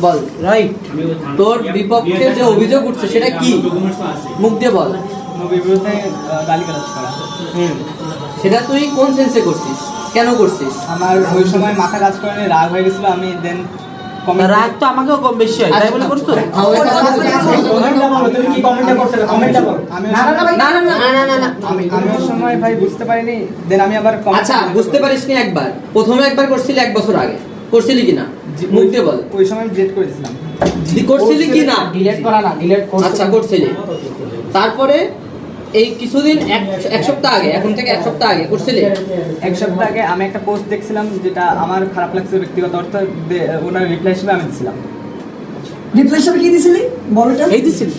বল right তোর বিপক্ষে যে অভিযোগ উঠছে সেটা কি? মুখ দিয়ে বল। সেটা তুই কোন সেন্সে করছিস? কেন করছিস? আমার ওই সময় মাথা কাজ করে রাগ হয়ে গেছিল আমি দেন রাগ তো আমাকেও কম বেশি হয় তাই বলে করছ? আমি আমি আমি ওই সময় ভাই বুঝতে পারিনি দেন আমি আবার আচ্ছা বুঝতে পারিস নি একবার। প্রথমে একবার করছিলি এক বছর আগে। করছিলি কিনা? মুখ দিয়ে বল। ওই সময় জেদ করেছিলাম করছিলি কি না ডিলিট করা না ডিলিট আচ্ছা করছিলি। তারপরে এই কিছুদিন এক এক সপ্তাহ আগে এখন থেকে এক সপ্তাহ আগে করছিলি? এক সপ্তাহ আগে আমি একটা পোস্ট দেখছিলাম যেটা আমার খারাপ লাগছে ব্যক্তিগত অর্থ ওনার রিপ্লাই হিসেবে আমি দিছিলাম। রিপ্লাই হিসেবে কি দিছিলি? বলটা? এই দিছিলি।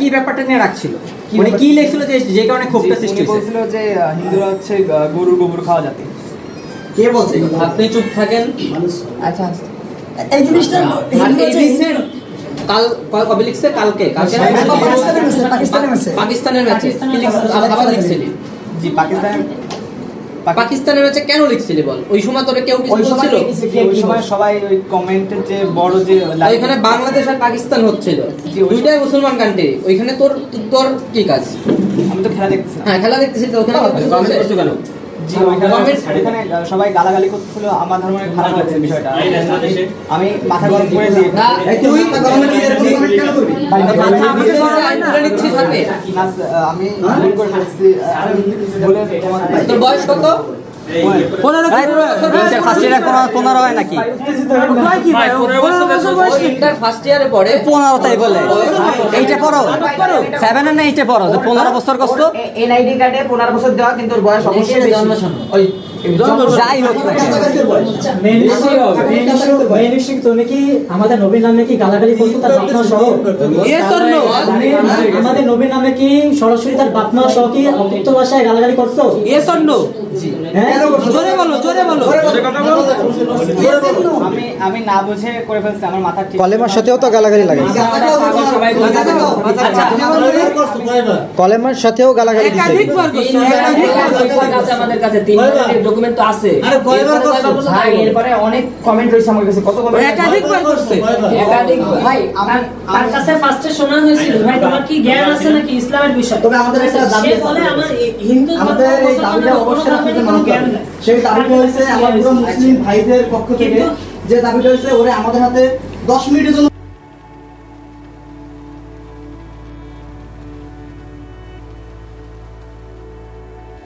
কি ব্যাপারটা নিয়ে রাখছিল? মানে কি লেখছিল যে যে কারণে ক্ষোভটা সৃষ্টি বলছিল যে হিন্দুরা হচ্ছে গরুর গোবর খাওয়া জাতি। কে বলছে? আপনি চুপ থাকেন। আচ্ছা এই জিনিসটা কাল কবে লিখছে? কালকে। কালকে পাকিস্তানের ম্যাচে, পাকিস্তানের ম্যাচে। আবার- লিখছিলি জি পাকিস্তানের কেন লিখছিলি বল? ওই সময় তোরে কেউ কিছু ওই বলছিল? ওই সময় সবাই ওই কমেন্টের যে বড় যে ওইখানে বাংলাদেশ আর পাকিস্তান হচ্ছিল। দুইটাই মুসলমান কান্ট্রি ওইখানে তোর তোর কি কাজ? আমি তো খেলা দেখতেছিলাম হ্যাঁ খেলা দেখতেছিস তো ওখানে কিছু কমেন্ট করছ কেন? সবাই গালাগালি করতেছিল আমার ধর্মের খারাপ লাগছে বিষয়টা। আমি মাথা গরম করে দিয়ে তুই ভাই, মাথা ভাই, আমাকে গরম হয় না। তুলে নিচ্ছিস হাতে। না, পনেরো সেভেন পনেরো বছর কষ্ট এনআইডি কার্ডে পনেরো বছর দেওয়া কিন্তু বয়স অবশ্যই জন্ম যাই হোক না তুমি কি আমাদের নবীর নামে কি গালাগালি করছ তার বাপমা সহ? আমাদের নবীর নামে কি সরাসরি তার বাপমা সহ কি অতিরিক্ত ভাষায় গালাগালি করছ? ইয়েস অর নো হ্যাঁ? জোরে বলো জোরে বলো। আমি আমি না বুঝে করে ফেলছি আমার মাথা ঠিক কলেমার সাথেও তো গালাগালি লাগাইছে আচ্ছা, কলেমার সাথেও গালাগালি দিছে একাধিকবার করছ একাধিকবার করছ। আমাদের কাছে তিন ডকুমেন্ট তো আছে। আরে কয়বার করছ? ভাই এরপরে অনেক কমেন্ট রয়েছে আমার কাছে কত? একাধিকবার করছে। একাধিক ভাই আমার তার কাছে ফার্স্টে শোনা হয়েছিল ভাই তোমার কি জ্ঞান আছে নাকি ইসলামের বিষয়? তবে আমাদের একটা দাবি আছে। বলে আমার হিন্দু আমাদের এই দাবিটা অবশ্যই আপনাদের মানতে হবে। সেই দাবিটা হয়েছে আমার পুরো মুসলিম ভাইদের পক্ষ থেকে যে দাবিটা হয়েছে ওরে আমাদের হাতে দশ মিনিটের জন্য